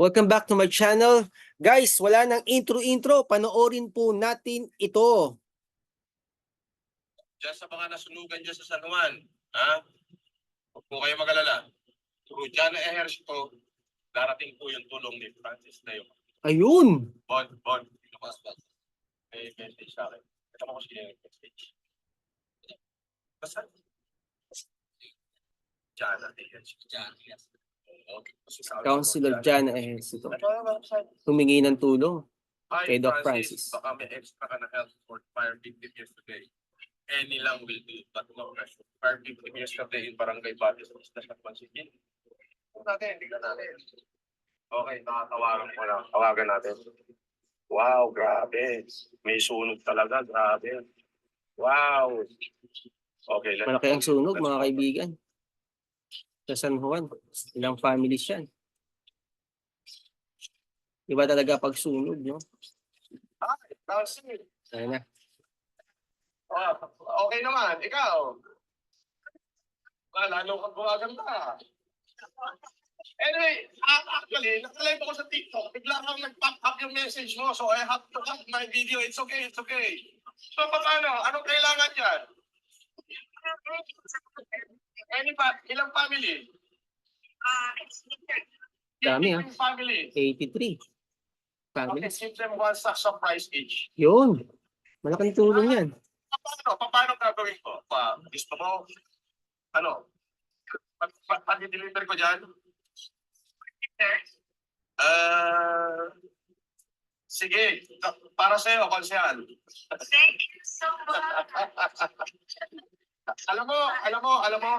Welcome back to my channel. Guys, wala nang intro-intro. Panoorin po natin ito. Diyan sa mga nasunugan dyan sa San Juan, ha? Huwag po kayo magalala. Through Jana Ejercito, darating po yung tulong ni Francis Leo. Ayun. Bon, Bon, lumas ba? May message sa akin. Ito kung sino yung message. Basta? Jana Ejercito. Jana, yes. Councilor Jana Ejercito. Humingi ng tulong. Kay Doc Francis. Baka may extra ka na help for fire victim yesterday. Any lang will do, but no pressure. Fire victim yesterday in Barangay Batis, Station Pansipin. natin, hindi ka natin. Okay, nakatawagan ko na. Tawagan natin. Wow, grabe. May sunog talaga, grabe. Wow. Okay, let's Malaki ang sunog, mga kaibigan. Sa San Juan. Ilang families yan. Iba talaga pag sunog, no? Hi, Francis. Ayun na. Ah, okay naman, ikaw. Ah, lalo kang gumaganda. Anyway, ah, actually, nakalive ako sa TikTok. Bigla kang nag-pop up yung message mo. So I have to cut my video. It's okay, it's okay. So paano? Anong kailangan dyan? Any pa, ilang family? Dami, ah. Family. 83 Okay, families. give them one stock surprise each. Yun. Malaking tulong yan. Paano? Paano gagawin ko? Pa, gusto mo? Ano? Pa- pa- Pa-deliver ko dyan? Ah, sige. Para sa'yo, konsehal. Thank you so much. alam mo, alam mo, alam mo,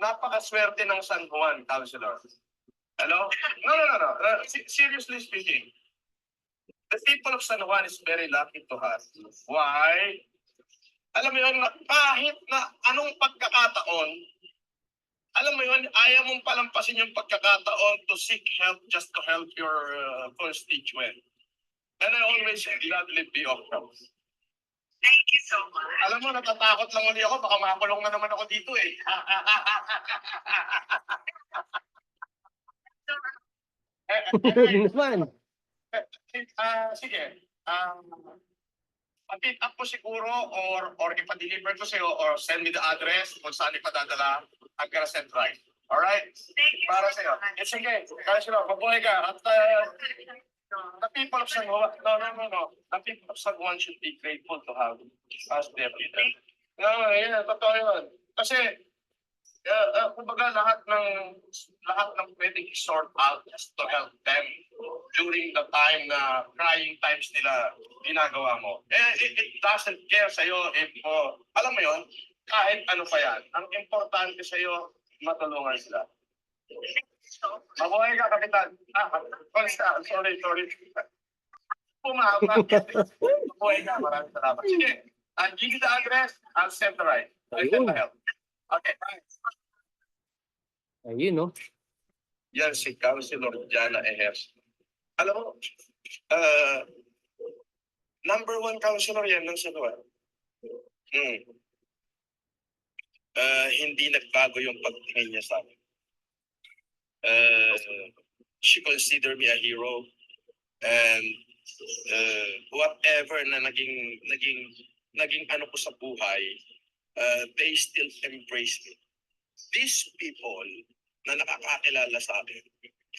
napakaswerte ng San Juan, Councilor. Hello? No, no, no, no. Se- seriously speaking, the people of San Juan is very lucky to have. Why? Alam mo yun, kahit na anong pagkakataon, alam mo yun, ayaw mong palampasin yung pagkakataon to seek help just to help your uh, constituent. And I always gladly be of help. Thank you so much. Alam mo, natatakot lang ulit ako. Baka makulong na naman ako dito eh. Eh, eh, naman. eh, ah, sige. Um, pick up ko siguro or or ipa-deliver ko sa'yo or send me the address kung saan ipadadala. I'm gonna send right. Alright? Thank you Para so sa'yo. It's okay. Kaya sila, mabuhay ka. At uh, the people of San Juan, no, no, no, no. The people of San Juan should be grateful to have us leader. No, yun, totoo yun. Kasi, uh, uh, kumbaga lahat ng lahat ng pwedeng sort out just to help them during the time na crying times nila ginagawa mo. Eh, it, it doesn't care sa'yo if, oh, alam mo yun, kahit ano pa yan. Ang importante sa'yo, matulungan sila. Mabuhay ka, Kapitan. Ah, sorry, sorry. Pumapa. Mabuhay ka, maraming salamat. Sige, I'll give the address, I'll send the right. I'll send the help. Okay, Ayun, no? yan si Councilor Jana Ehers. Alam mo, uh, number one councilor yan ng San Juan. Hmm. Uh, hindi nagbago yung pagtingin niya sa akin. She considered me a hero and uh, whatever na naging naging naging ano ko sa buhay, uh, they still embrace me. These people na nakakakilala sa akin,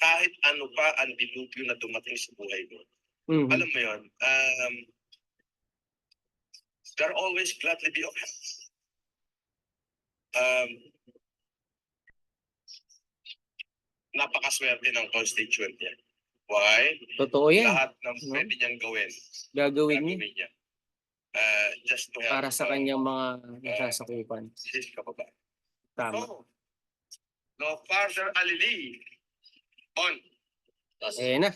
kahit ano pa ang dilubyo na dumating sa buhay ko. Mhm. Alam mo yun, um, they're always gladly be of help. Um, napakaswerte ng constituent niya. Why? Totoo yan. Lahat ng No? pwede niyang gawin, Gagawin niya gagawin niya. Uh, just to help para sa uh, kanyang mga nasasakupan. his kababayan. Tama. No. No further alili. On. Ayan na.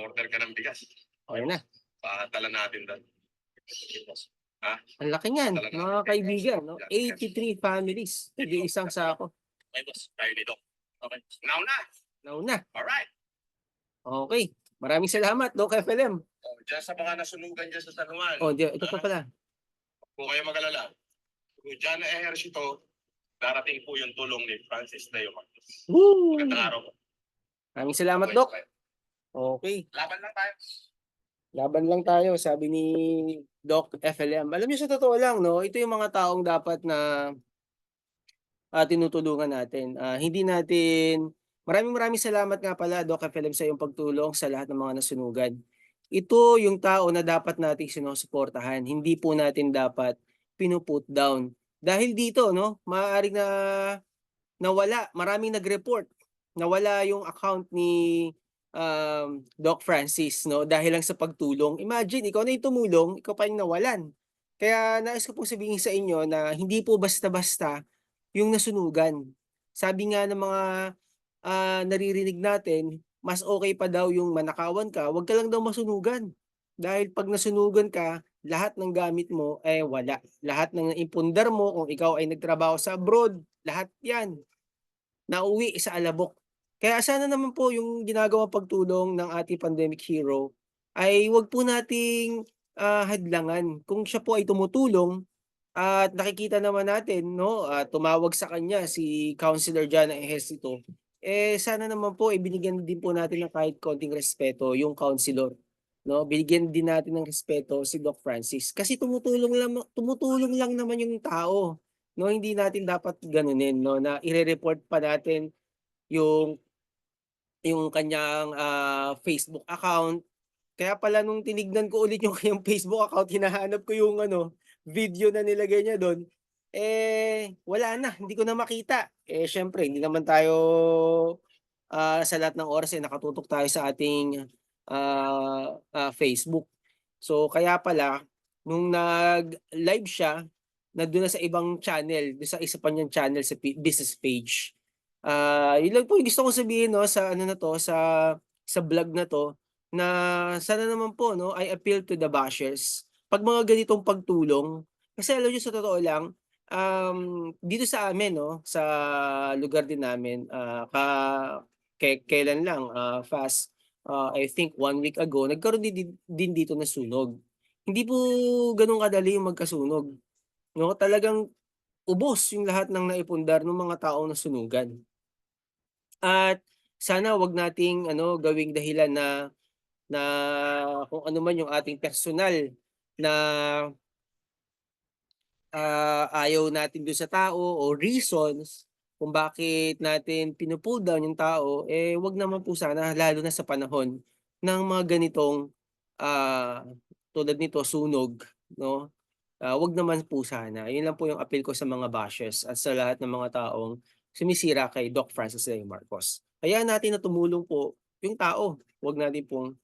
Mortar ka ng bigas. Ayan na. Paatala natin doon. Ang laki niyan, mga kaibigan. No? 83 families. Hindi isang sako. Ay, boss. Tayo nito. Okay. Now na. Nauna. Alright. Okay. Maraming salamat, Doc FLM. Oh, Diyan sa mga nasunugan dyan sa San Juan. Oh, di, ito pa pala. Kung kayo magalala. Kung dyan na ehersito, darating po yung tulong ni Francis Leo Marcos. Woo! Magandang araw po. Maraming salamat, Doc. Okay. Laban lang tayo. Laban lang tayo, sabi ni Doc FLM. Alam niyo sa totoo lang, no, ito yung mga taong dapat na ah, tinutulungan natin. Ah, hindi natin Maraming maraming salamat nga pala Doc FLM sa iyong pagtulong sa lahat ng mga nasunugan. Ito yung tao na dapat nating sinusuportahan. Hindi po natin dapat pinuput down. Dahil dito, no, maaaring na nawala, maraming nag-report. Nawala yung account ni um, Doc Francis, no, dahil lang sa pagtulong. Imagine, ikaw na yung tumulong, ikaw pa yung nawalan. Kaya nais ko pong sabihin sa inyo na hindi po basta-basta yung nasunugan. Sabi nga ng mga ah, naririnig natin, mas okay pa daw yung manakawan ka, wag ka lang daw masunugan. Dahil pag nasunugan ka, lahat ng gamit mo eh wala. Lahat ng impundar mo kung ikaw ay nagtrabaho sa abroad, lahat 'yan nauwi sa alabok. Kaya sana naman po yung ginagawang pagtulong ng ating pandemic hero ay wag po nating ah, hadlangan. Kung siya po ay tumutulong at nakikita naman natin no, ah, tumawag sa kanya si Councilor Jana Ejercito, eh sana naman po eh, binigyan din po natin ng kahit konting respeto yung councilor. No, binigyan din natin ng respeto si Doc Francis kasi tumutulong lang tumutulong lang naman yung tao. No, hindi natin dapat ganunin no na ire-report pa natin yung yung kanyang ah, Facebook account. Kaya pala nung tinignan ko ulit yung kanyang Facebook account, hinahanap ko yung ano, video na nilagay niya doon. Eh, wala na, hindi ko na makita. Eh, syempre, hindi naman tayo ah, sa lahat ng oras eh, nakatutok tayo sa ating ah, ah, Facebook. So, kaya pala, nung nag-live siya, nandun na sa ibang channel, doon sa isa pa niyang channel sa business page. Ah, yun lang po yung gusto kong sabihin no sa ano na to sa sa vlog na to na sana naman po no I appeal to the bashers. Pag mga ganitong pagtulong kasi alam niyo sa totoo lang um, dito sa amin no sa lugar din namin ah, ka ke- kailan lang ah, fast ah, I think one week ago nagkaroon din, din dito na sunog. Hindi po ganun kadali yung magkasunog. No, talagang ubos yung lahat ng naipundar ng mga taong nasunugan. At sana wag nating ano gawing dahilan na na kung ano man yung ating personal na ah, ayaw natin dun sa tao o reasons kung bakit natin pinupull down yung tao, eh wag naman po sana lalo na sa panahon ng mga ganitong ah, tulad nito sunog, no? Ah, wag naman po sana. Yun lang po yung appeal ko sa mga bashers at sa lahat ng mga taong sumisira kay Doc Francis A. Marcos. Hayaan natin na tumulong po yung tao. Wag natin pong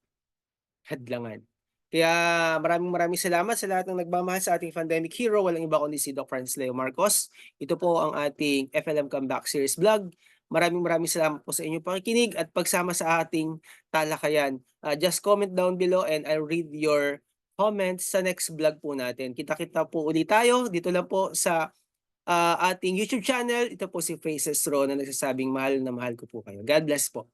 hadlangan. Kaya maraming maraming salamat sa lahat ng nagmamahal sa ating pandemic hero. Walang iba kundi si Doc Francis Leo Marcos. Ito po ang ating FLM Comeback Series vlog. Maraming maraming salamat po sa inyong pakikinig at pagsama sa ating talakayan. Ah, just comment down below and I'll read your comments sa next vlog po natin. Kita-kita po ulit tayo dito lang po sa ah, ating YouTube channel. Ito po si Faces Ro na nagsasabing mahal na mahal ko po kayo. God bless po.